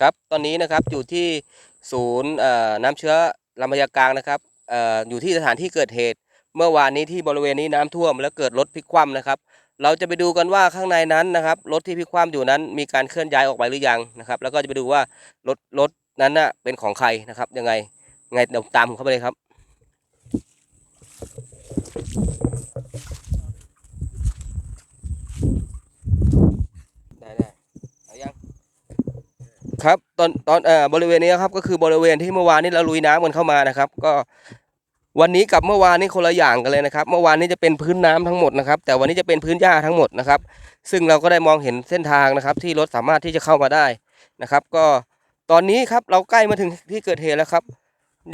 ครับตอนนี้นะครับอยู่ที่ศูนย์น้ำเชื้อลำพญากลางนะครับออยู่ที่สถานที่เกิดเหตุ เมื่อวานนี้ที่บริเวณนี้น้ำท่วม แล้วเกิดรถพลิกคว่ำนะครับ เราจะไปดูกันว่าข้างในนั้นนะครับรถที่พลิกคว่ำอยู่นั้น มีการเคลื่อนย้ายออกไปหรือยังนะครับแล้วก็จะไปดูว่ารถรถนั้นน่ะเป็นของใครนะครับยังไงยังไงเดี๋ยวตามผมเข้าไปเลยครับ ได้ได้เอายัง ครับตอนตอนเอ่อบริเวณนี้ครับก็คือบริเวณที่เมื่อวานนี้เราลุยน้ำกันเข้ามานะครับ ก็วันนี้กับเมื่อวานนี้คนละอย่างกันเลยนะครับ เมื่อวานนี้จะเป็นพื้นน้ำทั้งหมดนะครับ แต่วันนี้จะเป็นพื้นหญ้าทั้งหมดนะครับ ซึ่งเราก็ได้มองเห็นเส้นทางนะครับ ที่รถสามารถที่จะเข้ามาได้นะครับ ก็ตอนนี้ครับเราใกล้มาถึงที่เกิดเหตุแล้วครับ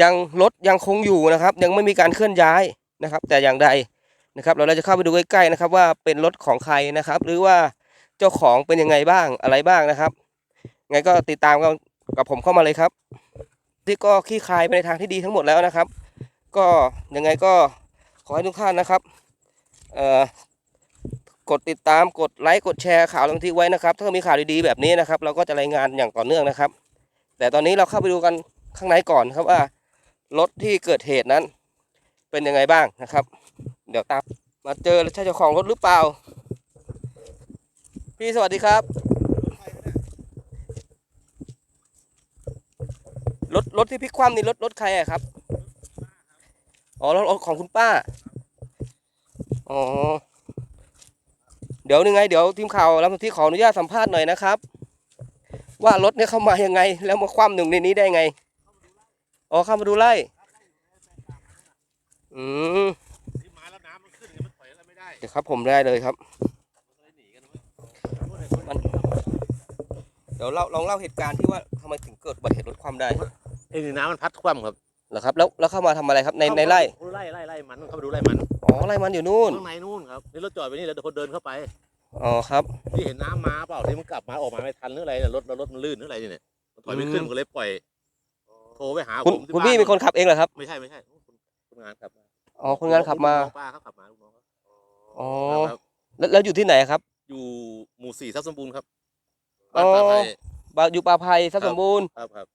ยังรถยังคงอยู่นะครับ ยังไม่มีการเคลื่อนย้ายนะครับ แต่อย่างใดนะครับ เราจะเข้าไปดูใกล้ๆนะครับ ว่าเป็นรถของใครนะครับ หรือว่าเจ้าของเป็นยังไงบ้างอะไรบ้างนะครับ ไงก็ติดตามกับกับผมเข้ามาเลยครับ ที่ก็ขี้คลายไปในทางที่ดีทั้งหมดแล้วนะครับ ก็ยังไงก็ขอให้ทุกท่านนะครับกดติดตามกดไลค์กดแชร์ข่าวลงที่ไว้นะครับ ถ้ามีข่าวดีๆแบบนี้นะครับ เราก็จะรายงานอย่างต่อเนื่องนะครับ แต่ตอนนี้เราเข้าไปดูกันข้างในก่อนครับว่ารถที่เกิดเหตุนั้น เป็นยังไงบ้างนะครับ เดี๋ยวตามมาเจอใช่เจ้าของรถหรือเปล่า พี่สวัสดีครับ รถรถที่พลิกคว่ำนี่รถรถใครอะครับ อ๋อรถของคุณป้า อ๋อ เดี๋ยวยังไง เดี๋ยวทีมข่าวรับที่ขออนุญาตสัมภาษณ์หน่อยนะครับ ว่ารถเนี่ยเข้ามายังไง แล้วมาคว่ำหนึ่งในนี้ได้ไง อ๋อเข้ามาดูไล่ อืมเดี๋ยวครับผมได้เลยครับมันเดี๋ยวเล่าลองเล่าเหตุการณ์ที่ว่าทำไมถึงเกิดอุบัติเหตุรถคว่ำได้ อ้นี่น้ำมันพัดคว่ำครับเหรอครับแล้วแล้วเข้ามาทำอะไรครับในในไร่เขาไล่ไล่ไล่มันเข้าไปดูไล่มันอ๋อไร่มันอยู่นู่นข้างในนู่นครับนี่รถจอดไปนี่แล้วเดี๋ยวคนเดินเข้าไปอ๋อครับ ที่เห็นน้ำมาเปล่าที่มันกลับมาออกมาไม่ทันหรืออะไรเนี่ยรถรถมันลื่นหรืออะไรเนี่ยมันถอยไม่ขึ้นอืมมันก็เลยปล่อยโทรไปหาคุณผมที่คุณบ้าพี่เป็นคนขับเองเหรอครับไม่ใช่ไม่ใช่คุณคุณงานขับมาอ๋อคนงานขับมาลูกน้องป้าเขาขับมาลูกน้องเขาอ๋อครับแล้วแล้วอยู่ที่ไหนครับ อยู่หมู่สี่ทรัพย์สมบูรณ์ครับอ๋บ้าอนป่าไผ่บาอยู่ป่าไผ่ทรัพย์สมบูรณ์ ครับครับ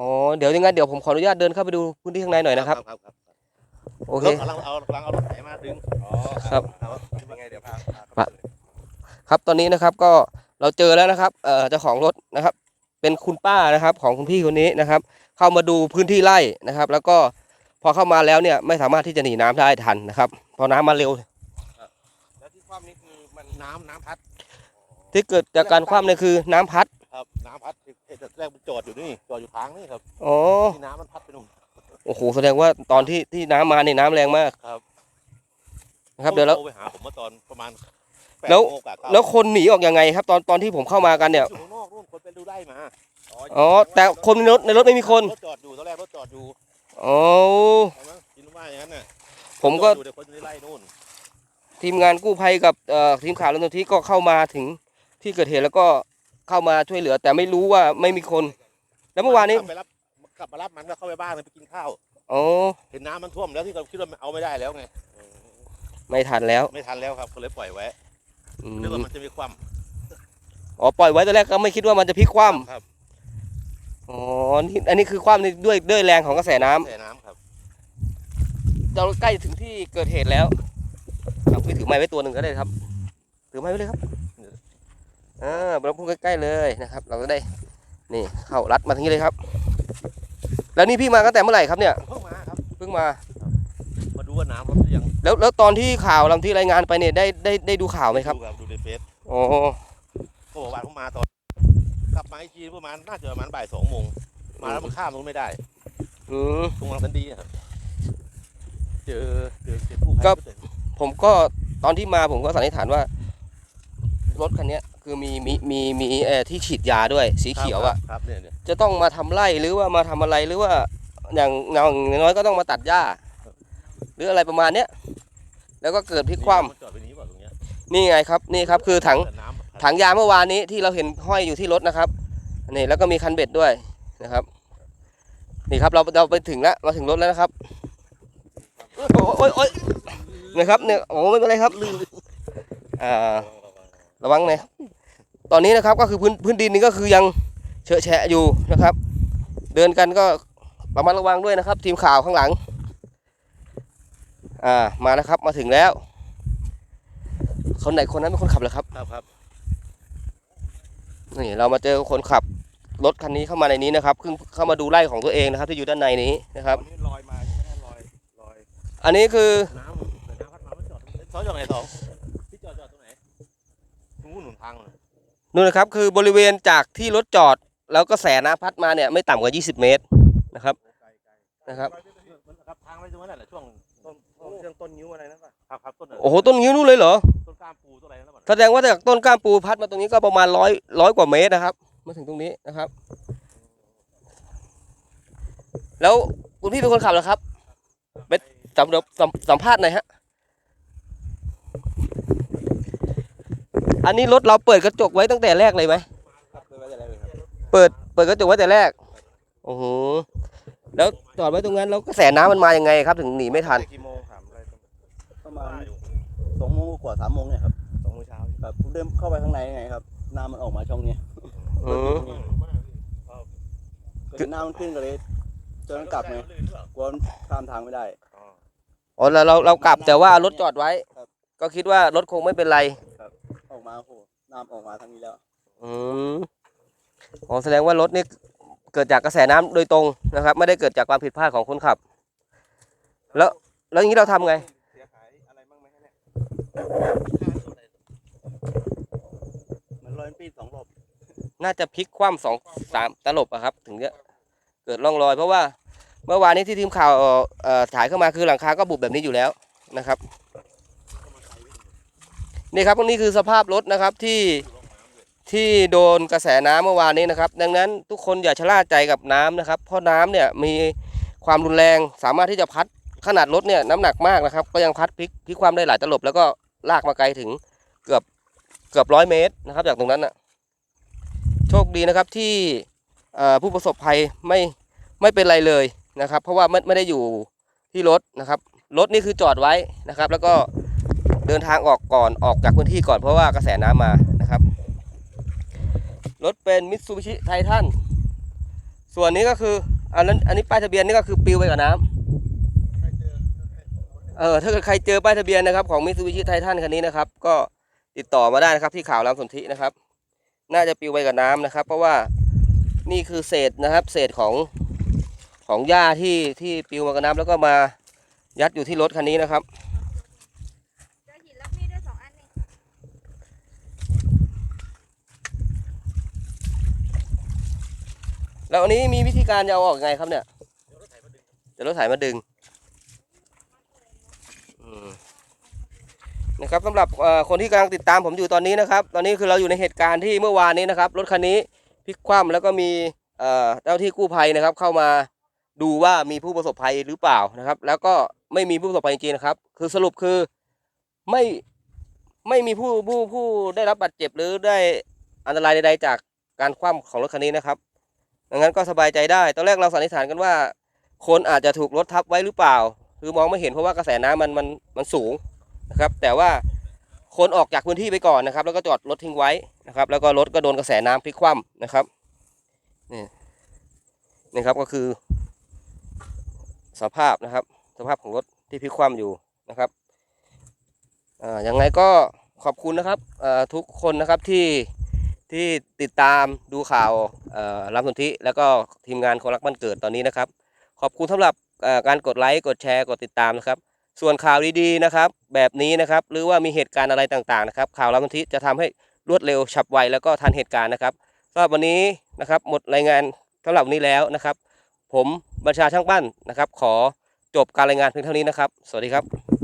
อ๋อเดี๋ยวยังไงเดี๋ยวผมขออนุญาตเดินเข้าไปดูพื้นที่ข้างในหน่อยนะครับครับครับโอเค รถกำลังเอากำลังเอารถไถมาดึง อ๋อครับยังไงเดี๋ยวพา ครับตอนนี้นะครับก็เราเจอแล้วนะครับเอ่อเจ้าของรถนะครับ เป็นคุณป้านะครับของคุณพี่คนนี้นะครับ เข้ามาดูพื้นที่ไร่นะครับ แล้วก็พอเข้ามาแล้วเนี่ยไม่สามารถที่จะหนีน้ำได้ทันนะครับเพอน้ำมาเร็ว แล้วที่คว่ำนี่คือมันน้ำน้ำพัดที่เกิดจากการคว่ำเนี่ยคือน้ำพัด ครับน้ำพัดเห็น แต่แรกมันจอดอยู่นี่จอดอยู่ทางนี่ครับอ๋อที่น้ำมันพัดไปนู่นโอ้โหแสดงว่าตอนที่ที่น้ำมาเนี่ยน้ำแรงมากครับนะครับเดี๋ยวแล้ว โทรไปหาผมเมื่อตอนประมาณปดแล้ว โมงกะเก้าแล้วคนหนีออกยังไงครับ ตอนตอนที่ผมเข้ามากันเนี่ยอยู่ข้างนอกนู่นคนไปดูไร่มาอ๋อแต่คนในรถในรถไม่มีคนรถจอดอยู่ตอนแรกรถจอดอยู่อ๋อเอามั้งคิดว่าอย่างนั้นน่ะผมก็ รถจอดอยู่แต่คนอยู่ในไร่นู่นทีมงานกู้ภัยกับเอ่อทีมข่าวลงที่ก็เข้ามาถึงที่เกิดเหตุแล้วก็ เข้ามาช่วยเหลือ แต่ไม่รู้ว่าไม่มีคน แล้วเมื่อวานนี้กลับไปรับกลับมารับมันก็เข้าไปบ้านเลยไปกินข้าวอ๋อเห็นน้ำมันท่วมแล้วที่เราคิดว่าเอาไม่ได้แล้วไงไม่ทันแล้ว ไม่ทันแล้วครับก็เลยปล่อยไว้อืมนึกว่ามันจะมีความอ๋อปล่อยไว้ตอนแรกก็ไม่คิดว่ามันจะพลิกคว่ครับำอ๋อนี่อันนี้คือคว่ำนี่ด้วยด้วยแรงของกระแสน้ำแช่น้ำครับเราใกล้ถึงที่เกิดเหตุแล้วเอาพี่ถือไม้ไว้ตัวหนึ่งก็ได้ครับ ถือไม้ไว้เลยครับ อ่าเราพูดใกล้ๆเลยนะครับ เราก็ได้นี่เข้ารัดมาทางนี้เลยครับ แล้วนี่พี่มาตั้งแต่เมื่อไหร่ครับเนี่ยเพิ่งมาครับเพิ่งมา มาดูว่าน้ำลดหรือยังแล้วแล้วตอนที่ข่าวลำที่รายงานไปเนี่ยได้ได้ได้ดูข่าวไหมครับดูครับดูในเฟซอ๋อเขาบอกว่าเขามาตอนกลับมาอีกทีประมาณน่าจะประมาณบ่ายสองโมงมาแล้วมันข้ามตรงไม่ได้อืมตรงหลังทันดีอะครับเจอเจอเจอผู้ภัยก็เจอผมก็ตอนที่มาผมก็สันนิษฐานว่ารถคันเนี้ย คือมีมีมีมีเอ่อที่ฉีดยาด้วยสีเขียวอะครับครับเนี่ยเนี่ยจะต้องมาทำไร่หรือว่ามาทำอะไรหรือว่าอย่างอย่างน้อยก็ต้องมาตัดหญ้า หรืออะไรประมาณเนี้ยแล้วก็เกิดพลิกคว่นจอดไปนี้ป่ะตรงเนี้ยำนี่ไงครับนี่ครับคือถัง แต่น้ำถังยาเมื่อวานนี้ที่เราเห็นห้อยอยู่ที่รถนะครับนี่แล้วก็มีคันเบ็ดด้วยนะครับ นี่ครับเราเราไปถึงแล้วมาถึงรถแล้วนะครับโอ้ยโอ้ยโอ้ยนะครับเนี่ยโอ้ไม่เป็นไรครับอ่าระวังหน่อย ตอนนี้นะครับก็คือพื้นพื้นดินนี่ก็คือยังแเชอะแฉะอยู่นะครับ เดินกันก็ระมัดระวังด้วยนะครับ ทีมข่าวข้างหลังอ่ามาแล้วครับมาถึงแล้ว คนไหนคนนั้นเป็นคนขับเหรอครับครับครับนี่เรามาเจอคนขับรถคันนี้เข้ามาในนี้นะครับเพิ่งเข้ามาดูไร่ของตัวเองนะครับ ที่อยู่ด้านในนี้นะครับตอนนี้ลอยมาใช่ไหมลอยลอยอันนี้คือน้ำเดี๋ยวน้ำพัดมาไม่จอดเขาจอดไหนสองพี่จอดจอดตรงไหนตรงนู้นหนุนทางเลย นู่นนะครับคือบริเวณจากที่รถจอด แล้วก็แสน้ำพัดมาเนี่ยไม่ต่ำกว่า 20 เมตรนะครับไกลไกลนะครับมันครับทางไปตรงนั้นแหละช่วงต้นเรื่องต้นนิ้วอะไรนั่นป่ะครับครับต้นโอ้โหต้นงิ้วนู่นเลยเหรอต้นกล้ามปูต้นอะไรนั่นป่ะแสดงว่าจากต้นกล้ามปูพัดมาตรงนี้ก็ประมาณร้อยร้อยกว่าเมตรนะครับมาถึงตรงนี้นะครับ แล้วคุณพี่เป็นคนขับเหรอครับเป็นสัมเดี๋ยวสัมสัมภาษณ์หน่อยฮะ อันนี้รถเราเปิดกระจกไว้ตั้งแต่แรกเลยไหมครับเคยไว้อะไรเลยครับเปิดเปิดกระจกไว้แต่แรกโอ้โหแล้วจอดไว้ตรงนั้นแล้วกระแสน้ำมันมายังไงครับ ถึงหนีไม่ทันกี่โมงถามอะไรประมาณสองโมงกว่าสามโมงเนี่ยครับสองโมงเช้าแบบผมเดินเข้าไปข้างในไงครับน้ำมันออกมาช่องเนี้ยอืมก็เห็นน้ำมันขึ้นก็เลยเจนกลับไงกลัวมันข้ามทางไม่ได้อ๋อเราเราเรากลับแต่ว่ารถจอดไว้ครับก็คิดว่ารถคงไม่เป็นไรออก มาโอ้โหน้ำออกมาทางนี้แล้ว อืมอ๋อแสดงว่ารถนี่เกิดจากกระแสน้ำโดยตรงนะครับ ไม่ได้เกิดจากความผิดพลาดของคนขับ แล้ว แล้วอย่างนี้เราทำไง เสียหายอะไรบ้างไหมเนี่ยมันลอยปีนสองรอบน่าจะพลิกคว่ำสองสามตลบอะครับ ถึงจะเกิดร่องรอย เพราะว่าเมื่อวานนี้ที่ทีมข่าวเอ่อถ่ายเข้ามาคือหลังคาก็บุบแบบนี้อยู่แล้วนะครับ นี่ครับนี่คือสภาพรถนะครับที่ที่โดนกระแสน้ำเมื่อวานนี้นะครับ ดังนั้นทุกคนอย่าชะล่าใจกับน้ำนะครับ เพราะน้ำเนี่ยมีความรุนแรงสามารถที่จะพัดขนาดรถเนี่ยน้ำหนักมากนะครับ ก็ยังพัดพลิกพลิกความได้หลายตลบ แล้วก็ลากมาไกลถึงเกือบเกือบร้อยเมตรนะครับ จากตรงนั้นน่ะโชคดีนะครับที่ผู้ประสบภัยไม่ไม่เป็นไรเลยนะครับ เพราะว่าไม่ไม่ได้อยู่ที่รถนะครับรถนี่คือจอดไว้นะครับ แล้วก็ เดินทางออกก่อนออกจากพื้นที่ก่อนเพราะว่ากระแสน้ำมานะครับ รถเป็นมิตซูบิชิไททันส่วนนี้ก็คืออันนั้นอันนี้ป้ายทะเบียนนี่ก็คือปิวไปกับน้ำเออถ้าเกิดใครเจอป้ายทะเบียนนะครับของมิตซูบิชิไททันคันนี้นะครับ ก็ติดต่อมาได้นะครับที่ข่าวรามสนธินะครับ น่าจะปิวไปกับน้ำนะครับ เพราะว่านี่คือเศษนะครับ เศษของของหญ้าที่ที่ปิวมากับน้ำแล้วก็มายัดอยู่ที่รถคันนี้นะครับ เจอหินแล้วมีดด้วยสองอันนี่ แล้วอันนี้มีวิธีการจะเอาออกยังไงครับเนี่ยเดี๋ยวรถไถมาดึงนะครับสำหรับคนที่กำลังติดตามผมอยู่ตอนนี้นะครับ ตอนนี้คือเราอยู่ในเหตุการณ์ที่เมื่อวานนี้นะครับรถคันนี้พลิกคว่ำแล้วก็มีเอ่อเจ้าที่กู้ภัยนะครับ เข้ามาดูว่ามีผู้ประสบภัยหรือเปล่านะครับ แล้วก็ไม่มีผู้ประสบภัยจริงๆนะครับ คือสรุปคือไม่ไม่มีผู้ผู้ผู้ได้รับบาดเจ็บหรือได้อันตรายใดๆจากการคว่ำของรถคันนี้นะครับ ดังนั้นก็สบายใจได้ ตอนแรกเราสันนิษฐานกันว่า คนอาจจะถูกรถทับไว้หรือเปล่า คือมองไม่เห็นเพราะว่ากระแสน้ำมันมันมันสูงนะครับ แต่ว่าคนออกจากพื้นที่ไปก่อนนะครับ แล้วก็จอดรถทิ้งไว้นะครับ แล้วก็รถก็โดนกระแสน้ำพลิกคว่ำนะครับนี่นี่ครับก็คือ สภาพนะครับ สภาพของรถที่พลิกคว่ำอยู่นะครับอ่ายังไงก็ขอบคุณนะครับทุกคนนะครับที่ ที่ติดตามดูข่าวรำสนธิแล้วก็ทีมงานคนรักบ้านเกิดตอนนี้นะครับ ขอบคุณสำหรับการกดไลค์กดแชร์กดติดตามนะครับ ส่วนข่าวดีๆนะครับ แบบนี้นะครับ หรือว่ามีเหตุการณ์อะไรต่างๆนะครับ ข่าวรำสนธิจะทำให้รวดเร็วฉับไวแล้วก็ทันเหตุการณ์นะครับสำหรับวันนี้นะครับหมดรายงานสำหรับวันนี้แล้วนะครับ ผมบัญชาช่างปั้นนะครับ ขอจบการรายงานเพียงเท่านี้นะครับ สวัสดีครับ